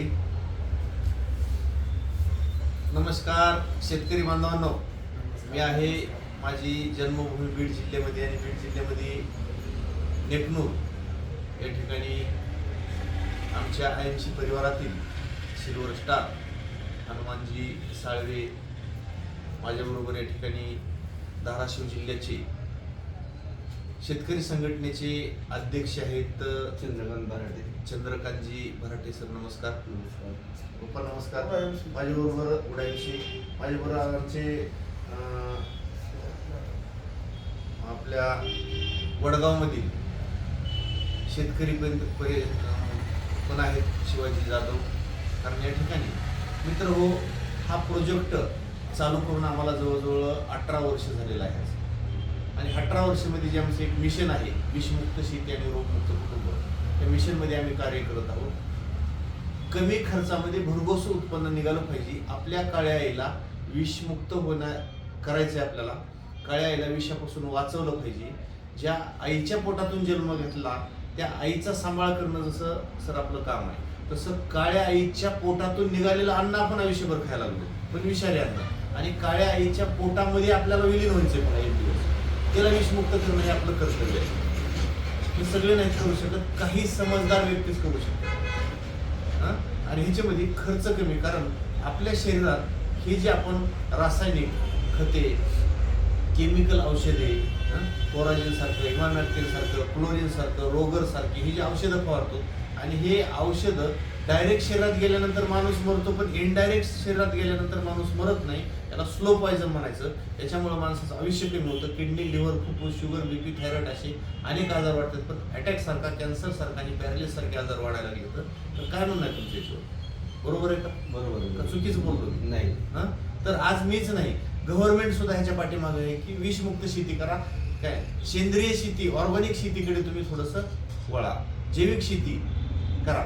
Ready नमस्कार शेतकरी बांधवांनो. मी आहे माझी जन्मभूमी बीड जिल्ह्यामध्ये आणि बीड जिल्ह्यामध्ये नेकनूर या ठिकाणी आमच्या आय एम सी परिवारातील सिल्वर स्टार हनुमानजी साळवे माझ्याबरोबर या ठिकाणी धाराशिव जिल्ह्याचे शेतकरी संघटनेचे अध्यक्ष आहेत चंद्रकांत बराडे. चंद्रकांतजी भराटे सर नमस्कार. नमस्कार. पप्पा नमस्कार. माझ्याबरोबर उडायशी माझ्याबरोबर आमचे आपल्या वडगावमधील शेतकरी पण पण आहेत शिवाजी जाधव. कारण या ठिकाणी मित्र हो हा प्रोजेक्ट चालू करून आम्हाला जवळजवळ अठरा वर्ष झालेला आहे. आणि अठरा वर्षामध्ये जे आमचं एक मिशन आहे विषमुक्त शेती आणि रोगमुक्त कुटुंब. त्या मिशनमध्ये आम्ही कार्य करत आहोत. कमी खर्चामध्ये भरघोस उत्पन्न निघालं पाहिजे. आपल्या काळ्या आईला विषमुक्त होण्या करायचं आहे आपल्याला. काळ्या आईला विषापासून वाचवलं पाहिजे. ज्या आईच्या पोटातून जन्म घेतला त्या आईचा सांभाळ करणं जसं सर आपलं काम आहे तसं काळ्या आईच्या पोटातून निघालेलं अन्न आपण आयुष्यभर खायला लागलो. पण विषारी अन्न. आणि काळ्या आईच्या पोटामध्ये आपल्याला विलीन व्हायचं पण एक दिवस. त्याला विषमुक्त करणं हे आपलं कर्तव्य आहे. हे सगळे नाही करू शकत काही समजदार व्यक्तीच करू शकतात. आणि ह्याच्यामध्ये खर्च कमी कारण आपल्या शरीरात हे जे आपण रासायनिक खते केमिकल औषधे कोराजिन सारखं इमामॅक्टिन सारखं क्लोरिन सारखं रोगर ही जी औषधं फवारतो आणि हे औषधं डायरेक्ट शरीरात गेल्यानंतर माणूस मरतो पण इनडायरेक्ट शरीरात गेल्यानंतर माणूस मरत नाही. त्याला स्लो पॉयझन म्हणायचं त्याच्यामुळे माणसाचं आयुष्य कमी होतं. किडनी लिव्हर फुफ्फुस शुगर बीपी थायरॉइड असे अनेक आजार वाढतात. पण अटॅक सारखा कॅन्सर सारखा आणि पॅरालिस सारखे आजार वाढायला लागले होतं तर काय म्हणणं आहे तुमच्या याच्यावर? बरोबर आहे का? बरोबर का आहे. चुकीचं बोललो मी? नाही. हा? तर आज मीच नाही. गव्हर्नमेंट सुद्धा ह्याच्या पाठीमागे आहे की विषमुक्त शेती करा. काय? सेंद्रिय शेती ऑर्गॅनिक शेतीकडे तुम्ही थोडस वळा. जैविक शेती करा.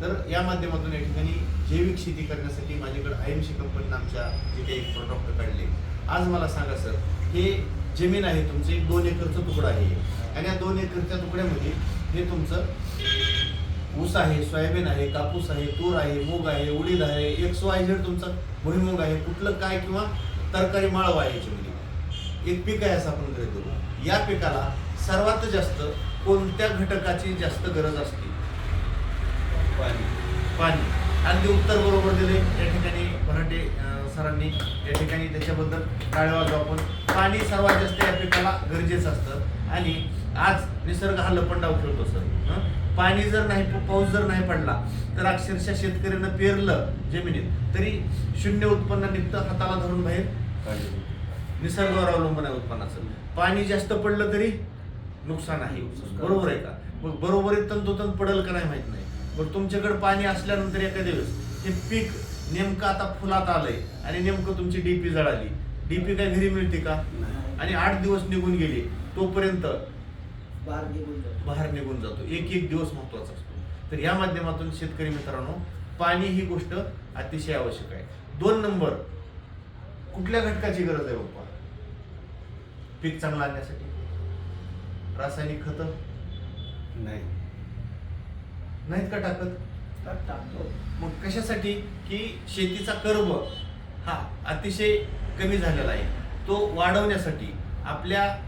तर या माध्यमातून या ठिकाणी जैविक शेती करण्यासाठी माझ्याकडे आय एम सी कंपनीनं आमच्या जे काही प्रोडक्ट काढले. आज मला सांगा सर हे जमीन आहे तुमचं एक दोन एकरचं तुकडा आहे. आणि या दोन एकरच्या तुकड्यामध्ये हे तुमचं ऊस आहे सोयाबीन आहे कापूस आहे तूर आहे मूग आहे उडीद आहे एक्स वाय झेड तुमचा भुईमूग आहे कुठलं काय किंवा तरकारी माळवा आहे याच्यामध्ये. एक पीक आहे असं आपण गृहीत करू या पिकाला सर्वात जास्त कोणत्या घटकाची जास्त गरज असते? पाणी. पाणी. अगदी उत्तर बरोबर दिले. या ठिकाणी मराठे अं, सरांनी. या ठिकाणी त्याच्याबद्दल टाळ्या वाजवू आपण. पाणी सर्वात जास्त या पिकाला गरजेचं असतं. आणि आज निसर्ग हा लपंडाव खेळतो सर? पाणी जर नाही पाऊस जर नाही पडला तर अक्षरशः शेतकऱ्यानं पेरलं जमिनीत तरी शून्य उत्पन्न निघतं हाताला धरून बाहेर. निसर्गावर अवलंबून आहे उत्पन्नाचं. पाणी जास्त पडलं तरी नुकसान आहे. बरोबर आहे का? मग बरोबरीत तंतोतंत पडेल का नाही माहीत नाही. मग तुमच्याकडे पाणी असल्यानंतर एखाद्या वेळेस हे पीक नेमकं आता फुलात आलंय आणि नेमकं तुमची डीपी जळाली. डीपी काय घरी मिळते का. आणि आठ दिवस निघून गेले तोपर्यंत बाहेर निघून जातो. बाहेर निघून जातो. एक एक दिवस महत्त्वाचा असतो. तर या माध्यमातून शेतकरी मित्रांनो पाणी ही गोष्ट अतिशय आवश्यक आहे. दोन नंबर कुठल्या घटकाची गरज आहे बाप्पा? पीक चांगलं आणण्यासाठी? रासायनिक खत? नाही. नाहीत का टाकत? टाक- टाकतो. मग कशासाठी? की शेतीचा कर्ब हा अतिशय कमी झालेला आहे. तो वाढवण्यासाठी आपल्या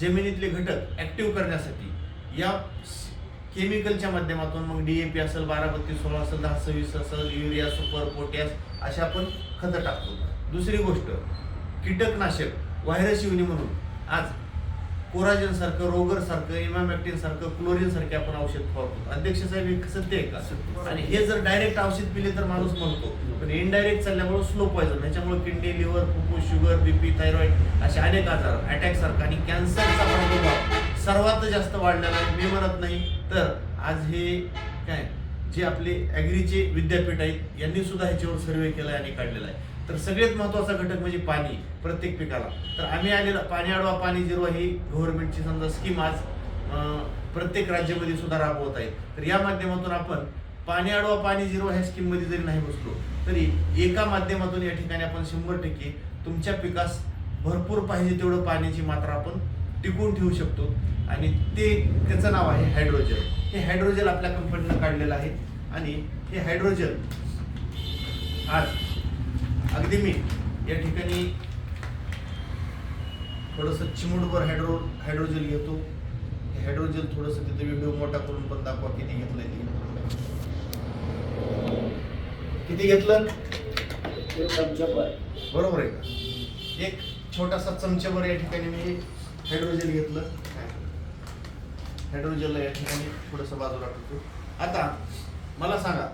जमिनीतले घटक ऍक्टिव्ह करण्यासाठी या केमिकलच्या माध्यमातून मग डीएपी असेल बारा बत्तीस सोळा असेल दहा सव्वीस असेल युरिया सुपर पोटॅश अशा आपण खतं टाकतो. दुसरी गोष्ट कीटकनाशक व्हायरस येऊनी म्हणून. आज कोराजन सारखं रोगर सारखं इमामॅक्टिन सारखं क्लोरिन सारखे आपण औषध फवारतो अध्यक्ष साहेब हे सत्य आहे का? आणि हे जर डायरेक्ट औषध पिले तर माणूस म्हणतो पण इनडायरेक्ट चालल्यामुळे स्लो पॉयझन त्याच्यामुळे किडनी लिव्हर फुफ्फुस शुगर बीपी थायरॉइड असे अनेक आजार अटॅक सारखा आणि कॅन्सरचा प्रादुर्भाव सर्वात जास्त वाढलेला आहे मी म्हणत नाही तर आज हे काय? जे आपले ॲग्रीचे विद्यापीठ आहेत यांनी सुद्धा ह्याच्यावर सर्वे केलाय आणि काढलेला आहे. तर सगळ्यात महत्त्वाचा घटक म्हणजे पाणी प्रत्येक पिकाला. तर आम्ही आलेला पाणी आडवा पाणी जिरवा ही गव्हर्नमेंटची समजा स्कीम आज प्रत्येक राज्यामध्ये सुद्धा राबवत आहे तर या माध्यमातून आपण पाणी आडवा पाणी जिरवा ह्या स्कीममध्ये जरी नाही बसलो तरी एका माध्यमातून या ठिकाणी आपण शंभर टक्के तुमच्या पिकास भरपूर पाहिजे तेवढं पाण्याची मात्रा आपण टिकवून ठेवू शकतो. आणि ते त्याचं नाव आहे हायड्रोजन हे हायड्रोजल आपल्या कंपनीनं काढलेलं आहे. आणि हे हायड्रोजल आज अगदी मी या ठिकाणी थोडंसं चिमुटभर हायड्रो हायड्रोजल घेतो. हे हायड्रोजन थोडंसं तिथे व्हिडिओ मोठा करून पण दाखवा किती घेतलंय ते. किती घेतलं? बरोबर आहे का? एक छोटासा चमच्यावर या ठिकाणी मी हायड्रोजल घेतलं. हायड्रोजनला या ठिकाणी थोडंसं बाजूला ठेवतो. आता मला सांगा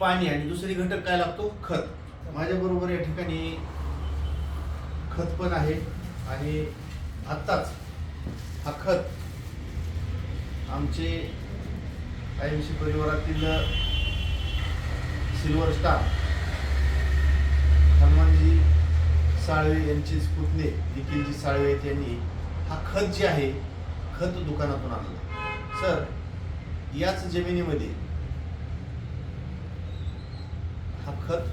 पाणी आणि दुसरी घटक काय लागतो? खत. माझ्याबरोबर या ठिकाणी खत पण आहे आणि आत्ताच हा खत आमचे आयएमसी परिवारातील सिल्वर स्टार हनुमानजी साळवे यांचे पुतणे निखिलजी साळवे यांनी. हा खत जे आहे खत दुकानातून आणलं. सर याच जमिनीमध्ये हा खत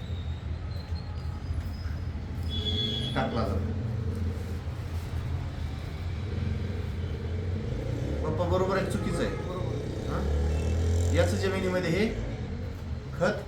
टाकला जातो. पप्पा बरोबर आहे चुकीचं आहे. हा? याच जमिनीमध्ये हे खत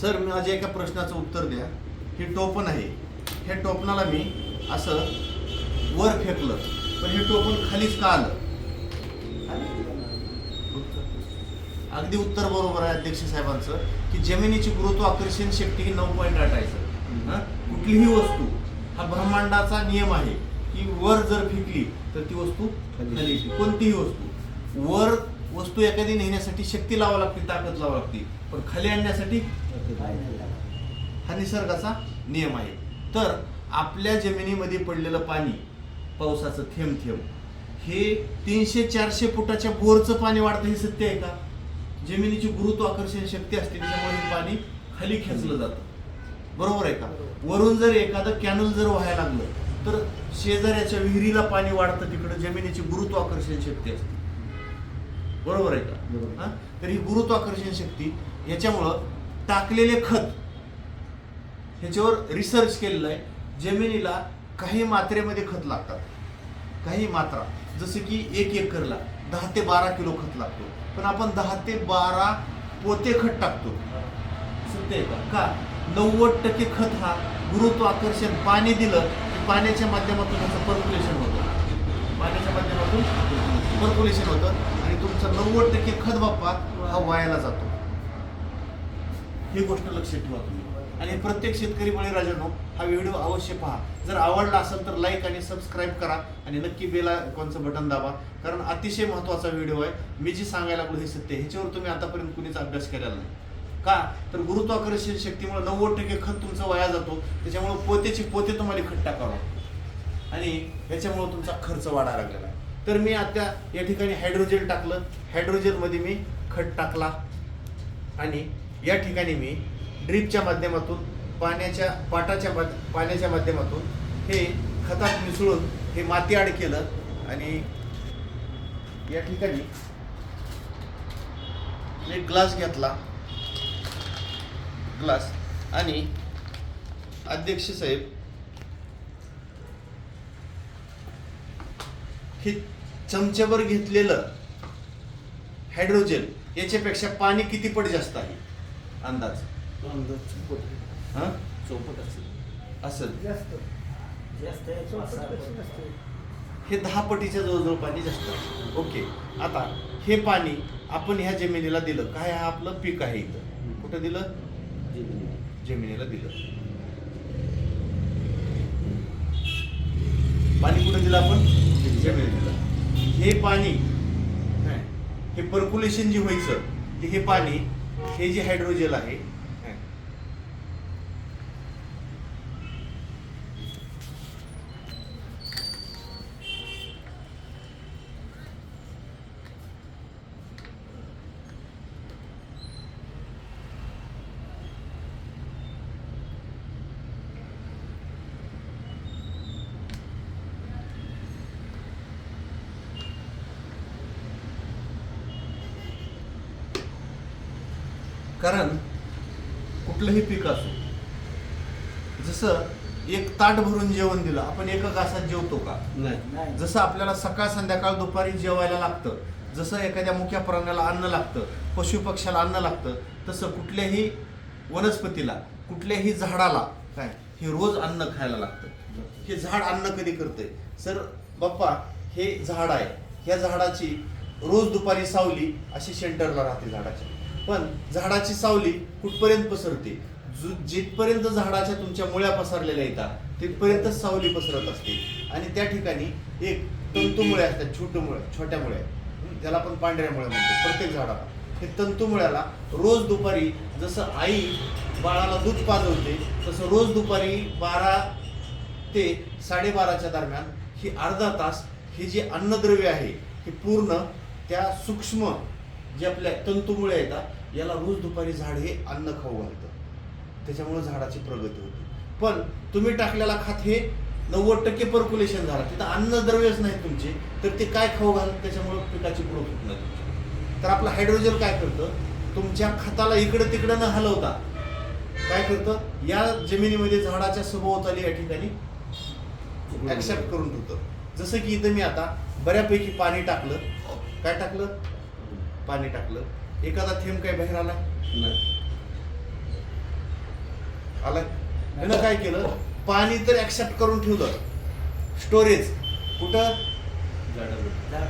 सर माझ्या एका प्रश्नाचं उत्तर द्या. हे टोपण आहे हे टोपणाला मी असं वर फेकलं. पण हे टोपण खालीच का आलं? अगदी उत्तर बरोबर आहे अध्यक्ष साहेबांचं की जमिनीची गुरुत्वाकर्षण शक्ती ही नऊ पॉईंट आठ आहे सर? कुठलीही वस्तू हा ब्रह्मांडाचा नियम आहे की वर जर फेकली तर ती वस्तू खाली. कोणतीही वस्तू. वर वस्तू एखादी नेण्यासाठी शक्ती लावावी लागते ताकद लावा लागते. पण खाली आणण्यासाठी हा निसर्गाचा नियम आहे. तर आपल्या जमिनीमध्ये पडलेलं पाणी पावसाचं थेंब थेंब हे तीनशे चारशे फुटाच्या बोरचं पाणी वाढतं हे सत्य आहे का? जमिनीची गुरुत्वाकर्षण शक्ती असते त्याच्यामुळे पाणी खाली खेचलं जातं. बरोबर आहे का? वरून जर एखादं कॅनल जर व्हायला लागलं तर शेजाऱ्याच्या विहिरीला पाणी वाढतं तिकडं जमिनीची गुरुत्वाकर्षण शक्ती असते. बरोबर आहे का. हा? तर ही गुरुत्वाकर्षण शक्ती याच्यामुळं टाकलेले खत ह्याच्यावर रिसर्च केलेलं आहे. जमिनीला काही मात्रेमध्ये खत लागतात. काही मात्रा. जसं की एक एकरला दहा ते बारा किलो खत लागतो. पण आपण दहा ते बारा पोते खत टाकतो. सत्य आहे का? का? नव्वद टक्के खत हा गुरुत्वाकर्षण पाणी दिलं की पाण्याच्या माध्यमातून त्याचं पर्क्युलेशन होतं. पाण्याच्या माध्यमातून पर्क्युलेशन होतं. तुमचं नव्वद टक्के खत बाप्पा हा वायाला जातो. ही गोष्ट लक्षात ठेवा तुम्ही. आणि प्रत्येक शेतकरी बळीराजांनो हा व्हिडिओ अवश्य पहा. जर आवडला असेल तर लाईक आणि सबस्क्राईब करा. आणि नक्की बेल आयकॉनचं बटन दाबा. कारण अतिशय महत्त्वाचा व्हिडिओ आहे. मी जी सांगायला लागलो हे सत्य. ह्याच्यावर तुम्ही आतापर्यंत कुणीच अभ्यास केलेला नाही. का? तर गुरुत्वाकर्षण शक्तीमुळे नव्वद टक्के खत तुमचा वाया जातो. त्याच्यामुळे पोतेची पोते तुम्हाला खत टाकावं. लागतं. आणि ह्याच्यामुळे तुमचा खर्च वाढायला लागलेला आहे. तर मी आता या ठिकाणी हायड्रोजन टाकलं. हायड्रोजनमध्ये मी खत टाकला. आणि या ठिकाणी मी ड्रीपच्या माध्यमातून पाण्याच्या पाटाच्या मा पाण्याच्या माध्यमातून हे खतात मिसळून हे माती आड केलं. आणि या ठिकाणी मी ग्लास घेतला. ग्लास आणि अध्यक्ष साहेब ही चमच्यावर घेतलेलं हायड्रोजन याच्यापेक्षा पाणी किती पट जास्त आहे? अंदाज. अंदाज चौपट. हा? असेल. असेल. जास्त. आहे. हे दहा पटीच्या जवळजवळ पाणी जास्त आहे. ओके. आता हे पाणी आपण ह्या जमिनीला दिलं. काय हा आपलं? पीक आहे इथं. कुठं दिलं? जमिनी. जमिनीला दिलं. पाणी कुठं दिलं आपण? जमिनीला. हे पाणी हे पर्क्युलेशन जे व्हायचं ते हे पाणी हे जे हायड्रोजन आहे कारण कुठलंही पीक असो जसं एक ताट भरून जेवण दिलं आपण एका घासात जेवतो का? नाही. नाही. जसं आपल्याला सकाळ संध्याकाळ दुपारी जेवायला लागतं जसं एखाद्या मुख्या प्राण्याला अन्न लागतं पशु पक्ष्याला अन्न लागतं तसं कुठल्याही वनस्पतीला कुठल्याही झाडाला काय हे रोज अन्न खायला लागतं. हे झाड अन्न कधी करतंय? सर बाप्पा हे झाड आहे. ह्या झाडाची रोज दुपारी सावली अशी सेंटरला राहते झाडाच्या पण झाडाची सावली कुठपर्यंत पसरते? जु जिथपर्यंत झाडाच्या तुमच्या मुळ्या पसरलेल्या येतात तिथपर्यंत सावली पसरत असते. आणि त्या ठिकाणी एक तंतुमुळे असतात छोटे मुळे छोट्या मुळे. त्याला आपण पांढऱ्या मुळे म्हणतो प्रत्येक झाडाला. हे तंतुमुळ्याला रोज दुपारी जसं आई बाळाला दूध पाजवते तसं रोज दुपारी बारा ते साडेबाराच्या दरम्यान ही अर्धा तास हे जे अन्नद्रव्य आहे हे पूर्ण त्या सूक्ष्म जे आपल्या तंतुमुळे येतात याला रोज दुपारी झाड हे अन्न खाऊ घालतं. त्याच्यामुळे झाडाची प्रगती होते. पण तुम्ही टाकलेला खात हे नव्वद टक्के पर्क्युलेशन झाला. तिथं अन्नद्रव्यच नाही तुमचे तर ते काय खाऊ घालत त्याच्यामुळे पिकाची ग्रोथ होत नाही तुमची. तर आपलं हायड्रोजन काय करतं? तुमच्या खताला इकडं तिकडं न हलवता काय करतं? या जमिनीमध्ये झाडाच्या सभोवताली या ठिकाणी ऍक्सेप्ट करून ठेवतं. जसं की इथं मी आता बऱ्यापैकी पाणी टाकलं. काय टाकलं? पाणी टाकलं. एखादा थेंब काय बाहेर आला? त्यानं काय केलं? पाणी तर ऍक्सेप्ट करून ठेवलं. स्टोरेज कुठं?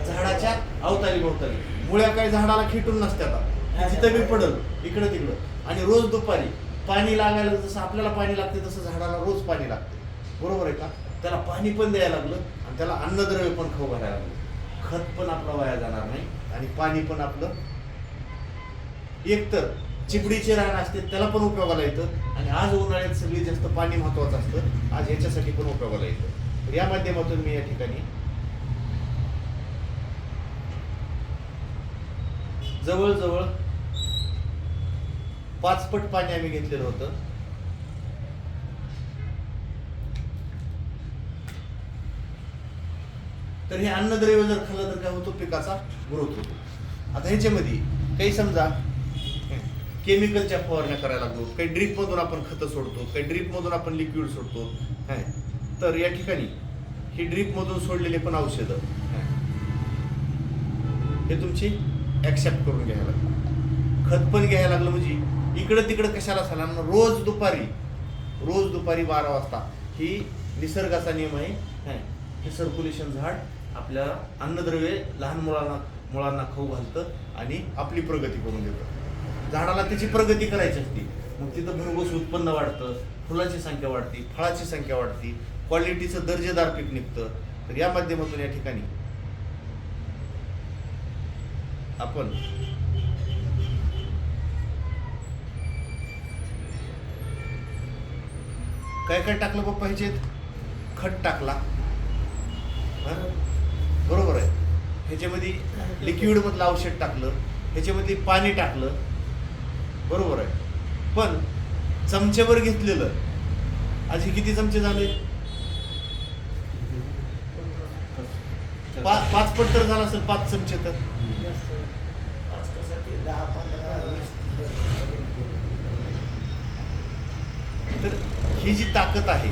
झाडाच्या अवताली भोवताली. मुळ्या काय झाडाला खिटून नसत्यात जिथं बी पडल इकडं तिकडं. आणि रोज दुपारी पाणी लागायला जसं आपल्याला पाणी लागते तसं झाडाला रोज पाणी लागते. बरोबर आहे का? त्याला पाणी पण द्यायला लागलं आणि त्याला अन्नद्रव्य पण खाऊ घालायला लागलं. खत पण आपलं वाया जाणार नाही. आणि पाणी पण आपलं. एकतर चिपडीचे रान असते त्याला पण उपयोगाला येतं. आणि आज उन्हाळ्यात सगळी जास्त पाणी महत्वाचं असतं. आज ह्याच्यासाठी पण उपयोगाला येतं. या माध्यमातून मी या ठिकाणी जवळजवळ पाचपट पाणी आम्ही घेतलेलं होतं. तर हे अन्नद्रव्य जर खाल्लं तर काय होतो? पिकाचा ग्रोथ होतो. आता ह्याच्यामध्ये काही समजा केमिकलच्या फवारण्या करायला लागतो काही ड्रीपमधून आपण खतं सोडतो काही ड्रीपमधून आपण लिक्विड सोडतो हाय तर या ठिकाणी ही ड्रीपमधून सोडलेले पण औषधं हे तुमची ॲक्सेप्ट करून घ्यायला लागलं. खत पण घ्यायला लागलं म्हणजे इकडं तिकडं कशाला झाला रोज दुपारी रोज दुपारी बारा वाजता ही निसर्गाचा नियम आहे हे सर्क्युलेशन झाड आपल्या अन्नद्रव्ये लहान मुलांना मुलांना खाऊ घालतं आणि आपली प्रगती करून देतं. झाडाला त्याची प्रगती करायची असते. मग तिथं भरघोस उत्पन्न वाढतं फुलाची संख्या वाढते फळाची संख्या वाढती क्वालिटीचं दर्जेदार पीक निघतं. तर या माध्यमातून या ठिकाणी आपण काय काय टाकलं बाप्पा पाहिजेत? खत टाकला. बरं? बरोबर आहे. ह्याच्यामध्ये लिक्विड मधलं औषध टाकलं ह्याच्यामध्ये पाणी टाकलं. बरोबर आहे. पण चमचेवर घेतलेलं आज हे किती चमचे झाले? पा- पाच पट तर झाला असेल पाच चमचे तर ही जी ताकद आहे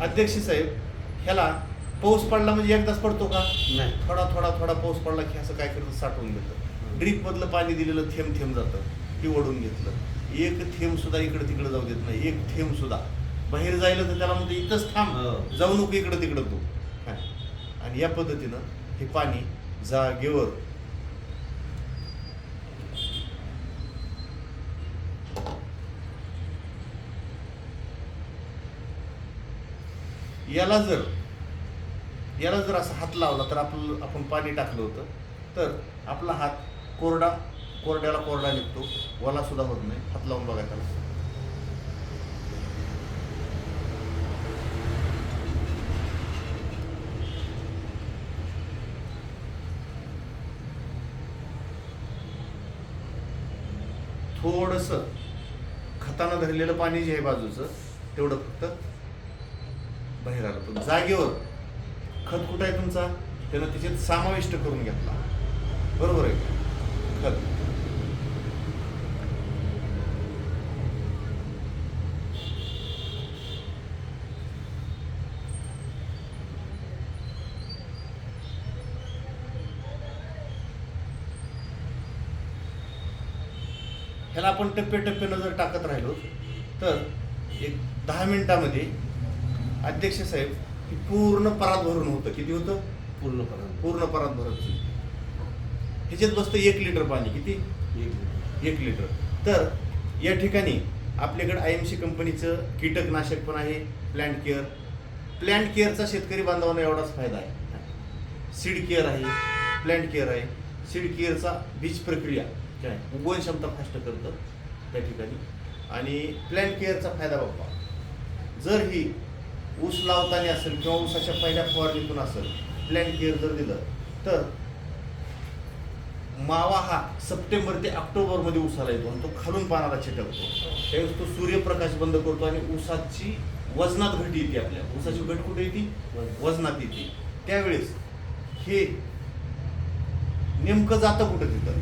अध्यक्ष साहेब ह्याला पाऊस पडला म्हणजे एकदाच पडतो का? नाही. थोडा थोडा थोडा पाऊस पडला की असं काय करतं साठवून घेतं ड्रीप मधलं पाणी दिलेलं थेंब थेंब जातं. ती ओढून घेतलं. एक थेंब सुद्धा इकडे तिकडे जाऊ देत नाही. एक थेंब सुद्धा. बाहेर जायला तर त्याला म्हणतो इथंच हो. थांब जाऊ नको इकडं तिकडं तू. आणि या पद्धतीनं हे पाणी जागेवर याला जर याला जर असा हात लावला तर आपलं आपण पाणी टाकलं होतं. तर आपला हात कोरडा कोरड्याला कोरडा निघतो. वला सुद्धा होत नाही. हात लावून बघा त्याला. थोडस खतानं धरलेलं पाणी जे आहे बाजूचं तेवढं फक्त बाहेर आलं. पण जागेवर खत कुठं आहे तुमचा? त्यानं तिच्यात समाविष्ट करून घेतला. बरोबर आहे का? खत. ह्याला आपण टप्प्याटप्प्यानं जर टाकत राहिलो तर एक दहा मिनिटामध्ये अध्यक्ष साहेब हे पूर्ण परात भरून होतं. किती होतं? पूर्णपणे पूर्ण परात भरत ह्याच्यात बसतं एक लिटर पाणी. किती? एक एक लिटर. तर या ठिकाणी आपल्याकडे आय एम सी कंपनीचं कीटकनाशक पण आहे प्लॅन्ट केअर प्लॅन्ट केअरचा शेतकरी बांधवांना एवढाच फायदा आहे. सीड केअर आहे प्लॅन्ट केअर आहे. सीड केअरचा बीज प्रक्रिया काय? उगवण क्षमता फास्ट करतं त्या ठिकाणी. आणि प्लॅन्ट केअरचा फायदा बाबा जर ही ऊस लावताना असेल किंवा ऊसाच्या पहिल्या फवारणीतून असेल प्लॅन केअर जर दिलं तर मावा हा सप्टेंबर ते ऑक्टोबरमध्ये उसाला येतो आणि तो खालून पानाला छेटवतो त्यावेळेस तो सूर्यप्रकाश बंद करतो आणि ऊसाची वजनात घट येते आपल्या. ऊसाची घट कुठे येते? वजनात येते. त्यावेळेस हे नेमकं जातं कुठं तिथं?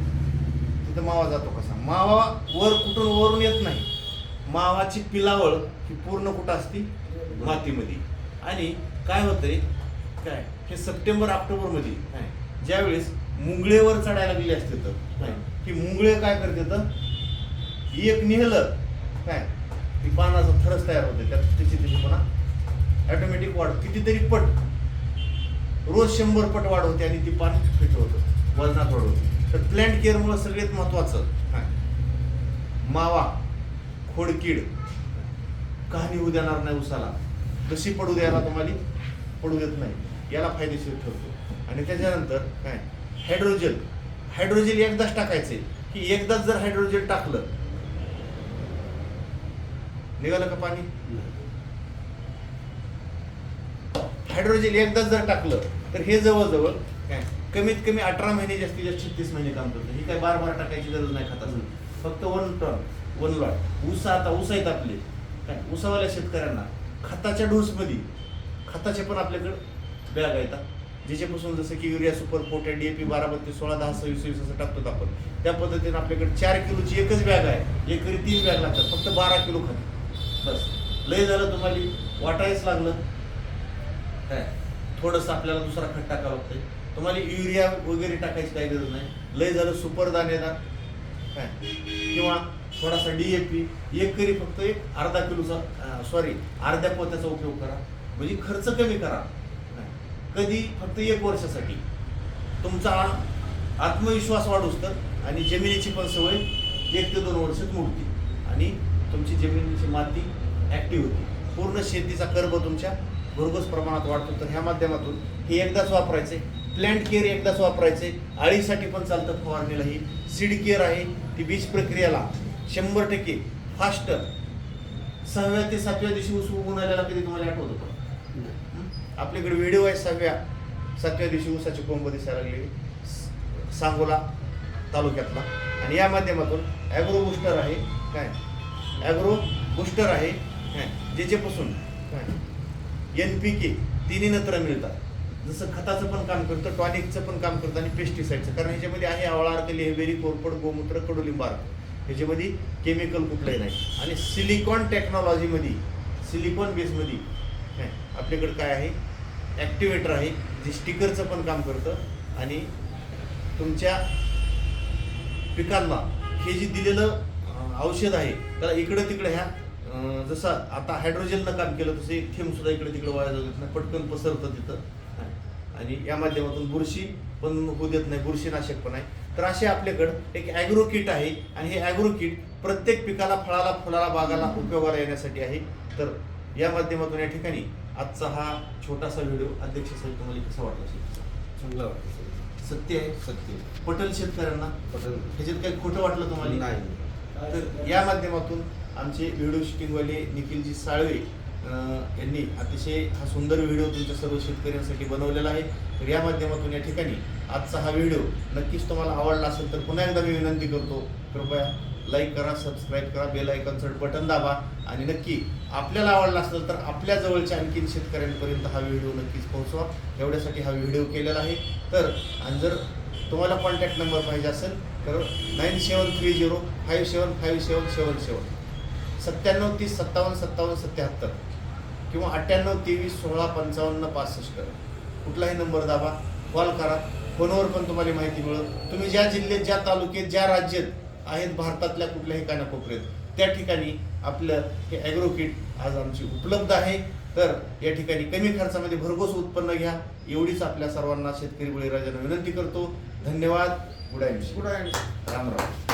तिथं मावा जातो कसा? मावा वर कुठून वरून येत नाही. मावाची पिलावळ ही पूर्ण कुठं असती? मातीमध्ये. आणि काय होतंय? काय? हे सप्टेंबर ऑक्टोबरमध्ये. काय ज्यावेळेस मुंगळेवर चढायला गेले असते तर. काय की मुंगळे काय करते तर? एक निहलं. काय? ती पानाचा थरच तयार होते. त्यात त्याची त्याची पुन्हा ऑटोमॅटिक वाढ. कितीतरी पट. रोज शंभर पट वाढ होते आणि ती पान फिट होतं वजनात वाढ होते. तर प्लॅन्ट केअरमुळे सगळ्यात महत्वाचं. काय मावा खोडकीड. कहाणी होऊ देणार नाही उसाला कशी पडू द्यायला तुम्हाला पडू देत नाही. याला फायदेशीर ठरतो. आणि त्याच्यानंतर काय? हायड्रोजन हायड्रोजन एकदाच टाकायचे. की एकदाच जर हायड्रोजन टाकलं निघालं का पाणी? हायड्रोजन एकदाच जर टाकलं तर हे जवळजवळ काय? कमीत कमी अठरा महिने जास्तीत जास्त छत्तीस महिने काम करतं. ही काय बार बार टाकायची गरज नाही खताचं. फक्त वन टन वन लॉट. ऊस आता ऊस आहेत आपले काय? ऊसावाल्या शेतकऱ्यांना. खताच्या डोसमध्ये खताचे पण आपल्याकडं बॅग येतात ज्याच्यापासून जसं की urea super potash D A P बारा बत्तीस सोळा दहा सव्वीस सव्वीस असं टाकतो आपण. त्या पद्धतीने आपल्याकडे चार किलोची एकच बॅग आहे. एकरी तीन बॅग लागतात फक्त बारा किलो खत. बस. लय झालं तुम्हाला? वाटायच लागलं. काय? थोडंसं आपल्याला दुसरा खत टाकावं लागतंय. तुम्हाला युरिया वगैरे टाकायची काही गरज नाही. लय झालं सुपर दाणेदार काय? किंवा थोडासा डी ए पी एक करी फक्त एक अर्धा किलोचा सॉरी अर्ध्या पोत्याचा उपयोग करा. म्हणजे खर्च कमी करा. कधी? फक्त एक वर्षासाठी. तुमचा आत्मविश्वास वाढूस तर. आणि जमिनीची पण सवय एक ते दोन वर्षात मोडते. आणि तुमची जमिनीची माती ॲक्टिव्ह होते. पूर्ण शेतीचा कर्ब तुमच्या भरघोस प्रमाणात वाढतो. तर ह्या माध्यमातून हे एकदाच वापरायचे. प्लॅन्ट केअर एकदाच वापरायचे. आळीसाठी पण चालतं फवारणीला ही सीड केअर आहे. ती बीज प्रक्रियाला शंभर टक्के फास्ट सहाव्या ते सातव्या दिवशी ऊस उगून आलेला कधी तुम्हाला आठवत होतं? आपल्याकडे व्हिडिओ आहे सहाव्या सातव्या दिवशी ऊसाची कोंब दिसायला लागली. सांगोला तालुक्यातला. आणि या माध्यमातून ॲग्रो बुस्टर आहे काय? ॲग्रो बुस्टर आहे काय? ज्याच्यापासून काय? एन पी के तिन्ही नत्र मिळतात. जसं खताचं पण काम करतं टॉनिकचं पण काम करतं आणि पेस्टिसाईडचं कारण ह्याच्यामध्ये आहे आवळा अर्क लेहबेरी कोरपड गोमूत्र कडुलिंबार्क ह्याच्यामध्ये केमिकल कुठलंही नाही. आणि सिलिकॉन टेक्नॉलॉजीमध्ये सिलिकॉन बेसमध्ये आपल्याकडं आपल्याकडे काय आहे? ॲक्टिवेटर आहे जे स्टिकरचं पण काम करतं. आणि तुमच्या पिकांना हे जे दिलेलं औषध आहे त्याला इकडं तिकडं ह्या जसं आता हायड्रोजननं काम केलं तसं एक थेंब सुद्धा इकडे तिकडे वाया जाऊ नाही. पटकन पसरतं तिथं. आणि या माध्यमातून बुरशी पण होऊ देत नाही बुरशीनाशक पण आहे. तर असे आपल्याकडं एक ॲग्रो किट आहे. आणि हे ॲग्रो किट प्रत्येक पिकाला फळाला फुलाला बागाला उपयोगाला येण्यासाठी आहे. तर या माध्यमातून या ठिकाणी आजचा हा छोटासा व्हिडिओ अध्यक्ष साहेब तुम्हाला कसा वाटला? चांगलं वाटतं सर. सत्य आहे? सत्य पटल शेतकऱ्यांना? पटल. ह्याच्यात काही खोटं वाटलं तुम्हाला? नाही. तर या माध्यमातून आमचे व्हिडिओ शूटिंगवाले निखिलजी साळवे यांनी अतिशय हा सुंदर व्हिडिओ तुमच्या सर्व शेतकऱ्यांसाठी बनवलेला आहे. तर या माध्यमातून या ठिकाणी आजचा हा व्हिडिओ नक्कीच तुम्हाला आवडला असेल तर पुन्हा एकदा मी विनंती करतो कृपया लाईक करा सबस्क्राईब करा बेल आयकॉनचं बटन दाबा आणि नक्की आपल्याला आवडला असेल तर आपल्या जवळच्या आणखीन शेतकऱ्यांपर्यंत हा व्हिडिओ नक्कीच पोहोचवा. एवढ्यासाठी हा व्हिडिओ केलेला आहे. तर आणि जर तुम्हाला कॉन्टॅक्ट नंबर पाहिजे असेल तर nine seven three zero five seven five seven seven seven सत्त्याण्णव तीस सत्तावन्न सत्तावन्न सत्याहत्तर किंवा अठ्ठ्याण्णव तेवीस सोळा पंचावन्न पासष्ट. कुठलाही नंबर दाबा. कॉल करा. फोनवर पण तुम्हाला माहिती मिळेल. तुम्ही ज्या जिल्ह्यात ज्या तालुक्यात ज्या राज्यात आहेत भारतातल्या कुठल्याही कानाकोपऱ्यात त्या ठिकाणी आपलं हे ॲग्रो किट आज आमची उपलब्ध आहे. तर या ठिकाणी कमी खर्चामध्ये भरघोस उत्पन्न घ्या. एवढीच आपल्या सर्वांना शेतकरी बळीराजांना विनंती करतो. धन्यवाद. गुड आहे. राम राम.